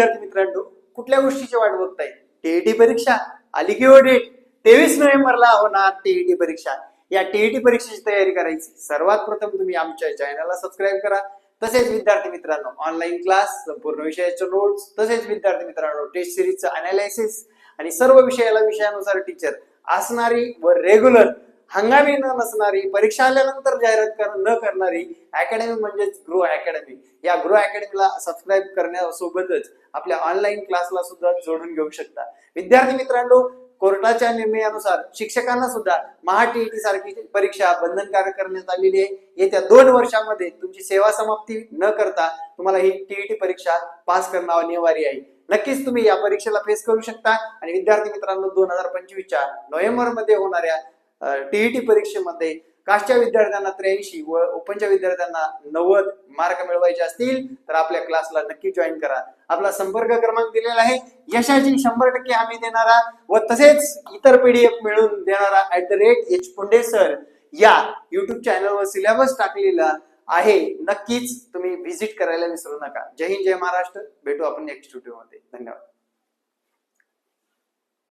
विद्यार्थी मित्रांनो कुठल्या गोष्टीची वाट बघताय? टीईटी परीक्षा? आली की डेट तेवीस नोव्हेंबरला होणार टीईटी परीक्षा. या टीईटी परीक्षेची तयारी करायची. सर्वात प्रथम तुम्ही आमच्या चॅनलला सबस्क्राईब करा. तसेच विद्यार्थी मित्रांनो ऑनलाईन क्लास संपूर्ण विषयाचे नोट्स तसेच विद्यार्थी मित्रांनो टेस्ट सिरीजचं अनालिसिस आणि सर्व विषयाला विषयानुसार टीचर असणारी व रेग्युलर हंगामी न नसणारी परीक्षा आल्यानंतर जाहिरात कर न करणारी अकॅडमी म्हणजेच ग्रो अकॅडमी या ग्रो अकॅडमीला सबस्क्राईब करण्यासोबतच आपल्या ऑनलाईन क्लासला सुद्धा जोडून घेऊ शकता. विद्यार्थी मित्रांनो कोर्टाच्या निर्णयानुसार शिक्षकांना सुद्धा महाटीईटी सारखी परीक्षा बंधनकारक करण्यात आलेली आहे. येत्या दोन वर्षामध्ये तुमची सेवा समाप्ती न करता तुम्हाला ही टीईटी परीक्षा पास करणं अनिवार्य आहे. नक्कीच तुम्ही या परीक्षेला फेस करू शकता. आणि विद्यार्थी मित्रांनो दोन हजार पंचवीसच्या नोव्हेंबरमध्ये होणाऱ्या टीईटी परीक्षेमध्ये कास्टच्या विद्यार्थ्यांना त्र्याऐंशी व ओपनच्या विद्यार्थ्यांना नव्वद मार्क मिळवायचे असतील तर आपल्या क्लासला नक्की जॉईन करा. आपला संपर्क क्रमांक दिलेला आहे. यशाची शंभर टक्के हमी देणारा व तसेच इतर पीडीएफ मिळून देणारा at the rate H Punde sir या युट्यूब चॅनलवर सिलेबस टाकलेला आहे. नक्कीच तुम्ही व्हिजिट करायला विसरू नका. जय हिंद जय महाराष्ट्र. भेटू आपण नेक्स्ट व्हिडिओमध्ये. धन्यवाद.